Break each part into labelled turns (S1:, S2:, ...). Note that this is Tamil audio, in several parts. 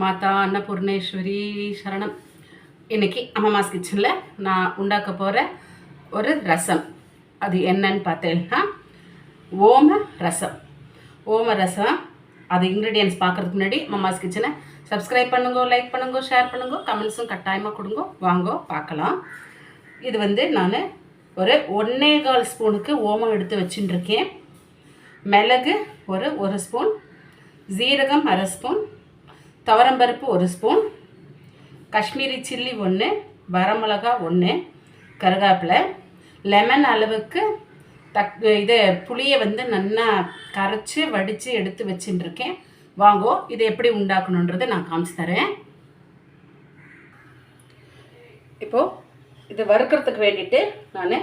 S1: மாதா அன்னபூர்ணேஸ்வரி சரணம். இன்னைக்கு அம்மாஸ் கிச்சனில் நான் உண்டாக்க போகிற ஒரு ரசம். அது என்னன்னு பார்த்தேன்னா ஓம ரசம். ஓம ரசம் அது இன்க்ரீடியன்ஸ் பார்க்குறதுக்கு முன்னாடி அம்மாஸ் கிச்சனை சப்ஸ்கிரைப் பண்ணுங்க லைக் பண்ணுங்க ஷேர் பண்ணுங்க கமெண்ட்ஸும் கட்டாயமாக கொடுங்க வாங்கோ பார்க்கலாம். இது வந்து நான் ஒரு ஒன்னே கால் ஸ்பூனுக்கு ஓமம் எடுத்து வச்சுட்டுருக்கேன். மிளகு ஒரு ஒரு ஸ்பூன் ஜீரகம் அரை ஸ்பூன் துவரம்பருப்பு ஒரு ஸ்பூன் காஷ்மீரி சில்லி ஒன்று வரமிளகா ஒன்று கருவேப்பிலை லெமன் அளவுக்கு தக் இது புளியை வந்து நல்லா கரைச்சி வடித்து எடுத்து வச்சுட்டுருக்கேன் வாங்கோ இதை எப்படி உண்டாக்கணுன்றதை நான் காமிச்சு தரேன். இப்போது இது வறுக்கிறதுக்கு வேண்டிட்டு நான்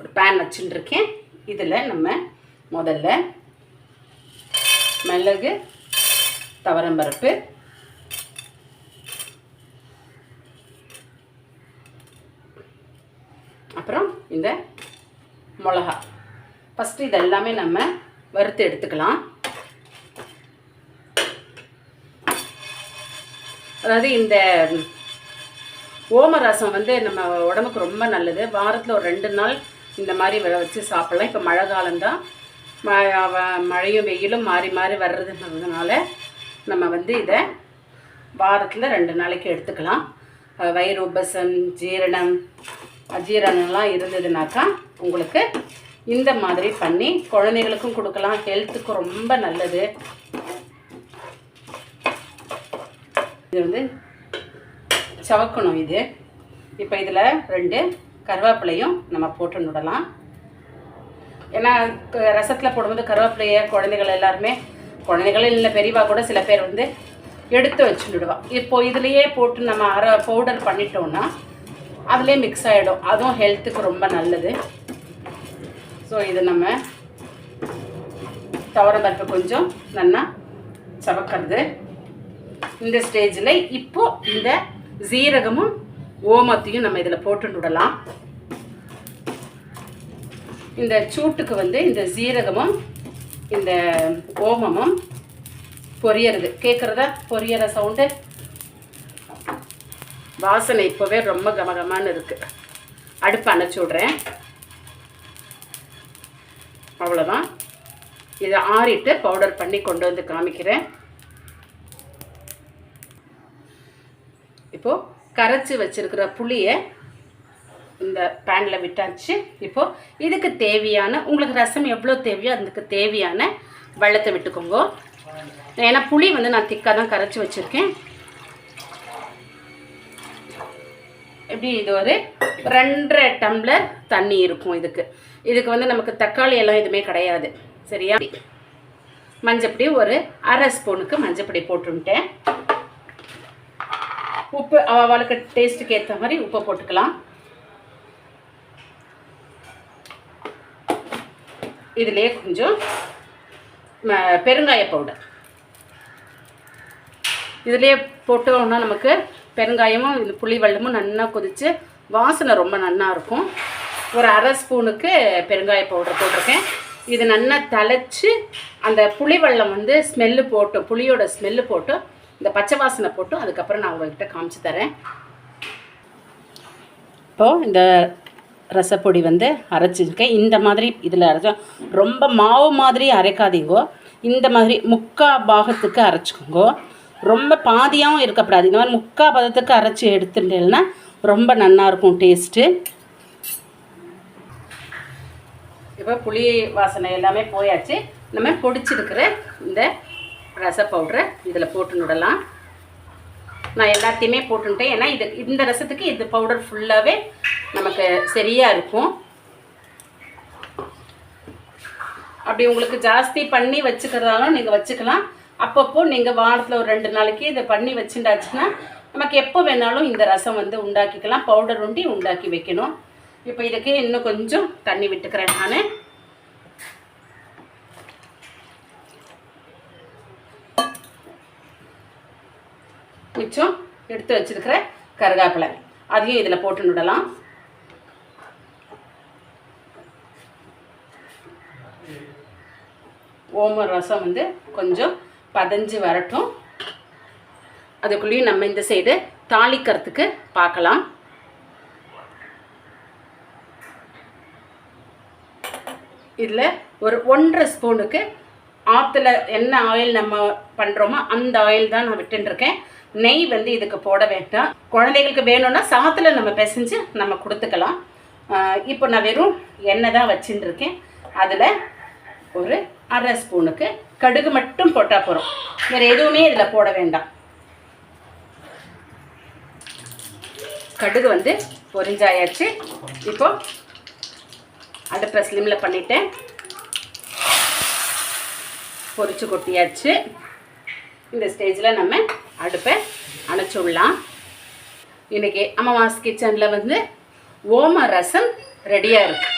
S1: ஒரு பேன் வச்சுட்டுருக்கேன் இதில் நம்ம முதல்ல மிளகு தவரம்பருப்பு இந்த மிளகா. ஃபஸ்ட்டு இது எல்லாமே நம்ம வறுத்து எடுத்துக்கலாம். அதாவது இந்த ஓம ரசம் வந்து நம்ம உடம்புக்கு ரொம்ப நல்லது. வாரத்தில் ஒரு ரெண்டு நாள் இந்த மாதிரி வச்சு சாப்பிட்லாம். இப்போ மழை காலம்தான். ம- மழையும் வெயிலும் மாறி மாறி வர்றதுன்றதுனால நம்ம வந்து இதை வாரத்தில் ரெண்டு நாளைக்கு எடுத்துக்கலாம். வயிறு உபசம் ஜீரணம் அஜீரணம்லாம் இருந்ததுனாக்கா உங்களுக்கு இந்த மாதிரி பண்ணி குழந்தைகளுக்கும் கொடுக்கலாம் ஹெல்த்துக்கு ரொம்ப நல்லது. இது வந்து சவக்கணும் இது. இப்போ இதில் ரெண்டு கருவேப்பிலையும் நம்ம போட்டு விடலாம் ஏன்னா ரசத்தில் போடும்போது கருவேப்பிலையை குழந்தைகள் எல்லாருமே குழந்தைகள் இல்லை பெரியவா கூட சில பேர் வந்து எடுத்து வச்சுடுவா இப்போ இதுலேயே போட்டு நம்ம அரை பவுடர் பண்ணிட்டோம்னா அதுலேயே மிக்ஸ் ஆகிடும் அதுவும் ஹெல்த்துக்கு ரொம்ப நல்லது. ஸோ இது நம்ம துவரம்பருப்பு கொஞ்சம் நல்லா சவக்கிறது. இந்த ஸ்டேஜில் இப்போ இந்த ஜீரகமும் ஓமத்தையும் நம்ம இதில் போட்டு விடலாம். இந்த சூட்டுக்கு வந்து இந்த ஜீரகமும் இந்த ஓமமும் பொரியறது. கேட்குறதா பொரியற சவுண்டு வாசனை இப்போவே ரொம்ப கமகமான்னு இருக்குது அடுப்பு அணைச்சி விட்றேன். அவ்வளோதான் இதை ஆறிட்டு பவுடர் பண்ணி கொண்டு வந்து காமிக்கிறேன். இப்போது கரைச்சி வச்சுருக்கிற புளியை இந்த பேனில் விட்டாச்சு. இப்போது இதுக்கு தேவையான உங்களுக்கு ரசம் எவ்வளோ தேவையோ அதுக்கு தேவையான வெள்ளத்தை விட்டுக்கோங்க. ஏன்னா புளி வந்து நான் திக்காக தான் கரைச்சி வச்சுருக்கேன். எப்படியும் இது ஒரு ரெண்டரை டம்ளர் தண்ணி இருக்கும் இதுக்கு. இதுக்கு வந்து நமக்கு தக்காளி எல்லாம் எதுவுமே கிடையாது. சரியா? மஞ்சப்பொடி ஒரு அரை ஸ்பூனுக்கு மஞ்சப்பொடி போட்டுட்டேன். உப்பு அவளுக்கு டேஸ்ட்டுக்கு ஏற்ற மாதிரி உப்பை போட்டுக்கலாம். இதுலேயே கொஞ்சம் பெருங்காய பவுடர் இதுலேயே போட்டோம்னா நமக்கு பெருங்காயமும் இந்த புளி வெள்ளமும் நல்லா கொதித்து வாசனை ரொம்ப நல்லா இருக்கும். ஒரு அரை ஸ்பூனுக்கு பெருங்காய பவுடர் போட்டிருக்கேன். இது நல்லா தலைச்சி அந்த புளி வெள்ளம் வந்து ஸ்மெல்லு போட்டு புளியோட ஸ்மெல்லு போட்டு இந்த பச்சை வாசனை போட்டு அதுக்கப்புறம் நான் உங்கள்கிட்ட காமிச்சு தரேன். இப்போது இந்த ரசப்பொடி வந்து அரைச்சிருக்கேன். இந்த மாதிரி இதில் அரைச்சோம் ரொம்ப மாவு மாதிரி அரைக்காதீங்கோ. இந்த மாதிரி முக்கா பாகத்துக்கு அரைச்சிக்கோங்க. ரொம்ப பாதியாகவும் இருக்கக்கூடாது இந்த மாதிரி முக்கால் பதத்துக்கு அரைச்சி எடுத்துட்டேன்னா ரொம்ப நல்லா இருக்கும் டேஸ்ட்டு. இப்போ புளி வாசனை எல்லாமே போயாச்சு. நம்ம பொடிச்சிருக்கிற இந்த ரச பவுடரை இதில் போட்டு விடலாம் நான் எல்லாத்தையுமே போட்டுட்டேன். ஏன்னா இது இந்த ரசத்துக்கு இது பவுடர் ஃபுல்லாகவே நமக்கு சரியாக இருக்கும். அப்படி உங்களுக்கு ஜாஸ்தி பண்ணி வச்சுக்கிறதாலும் நீங்கள் வச்சுக்கலாம். அப்பப்போ நீங்கள் வாரத்தில் ஒரு ரெண்டு நாளைக்கு இதை பண்ணி வச்சுட்டாச்சுன்னா நமக்கு எப்போ வேணாலும் இந்த ரசம் வந்து உண்டாக்கிக்கலாம். பவுடர் உண்டி உண்டாக்கி வைக்கணும். இப்போ இதுக்கு இன்னும் கொஞ்சம் தண்ணி விட்டுக்கிறேன் நான். மிச்சம் எடுத்து வச்சிருக்கிற கருகாப்பிலை. அதையும் இதில் போட்டு விடலாம் ஓம ரசம் வந்து கொஞ்சம் பதஞ்சு வரட்டும். அதுக்குள்ளேயும் நம்ம இந்த சைடு தாளிக்கிறதுக்கு பார்க்கலாம். இதில் ஒரு ஒன்றரை ஸ்பூனுக்கு ஆற்றுல என்ன ஆயில் நம்ம பண்ணுறோமோ அந்த ஆயில் தான் நான் விட்டுருக்கேன் நெய் வந்து இதுக்கு போட வேண்டாம். குழந்தைகளுக்கு வேணும்னா சாத்தில் நம்ம பிசைஞ்சு நம்ம கொடுத்துக்கலாம். இப்போ நான் வெறும் எண்ணெய் தான் வச்சுட்டுருக்கேன் அதில் ஒரு அரை ஸ்பூனுக்கு கடுகு மட்டும் போட்டால் போகிறோம் வேறு எதுவுமே இதில் போட வேண்டாம். கடுகு வந்து பொரிஞ்சாயாச்சு. இப்போ அடுப்பை ஸ்லிம்மில் பண்ணிட்டேன். பொரிச்சு கொட்டியாச்சு. இந்த ஸ்டேஜில் நம்ம அடுப்பை அணைச்சி விடலாம். இன்றைக்கி அம்மாவாஸ் கிச்சனில் வந்து ஓம ரசம் ரெடியாக இருக்குது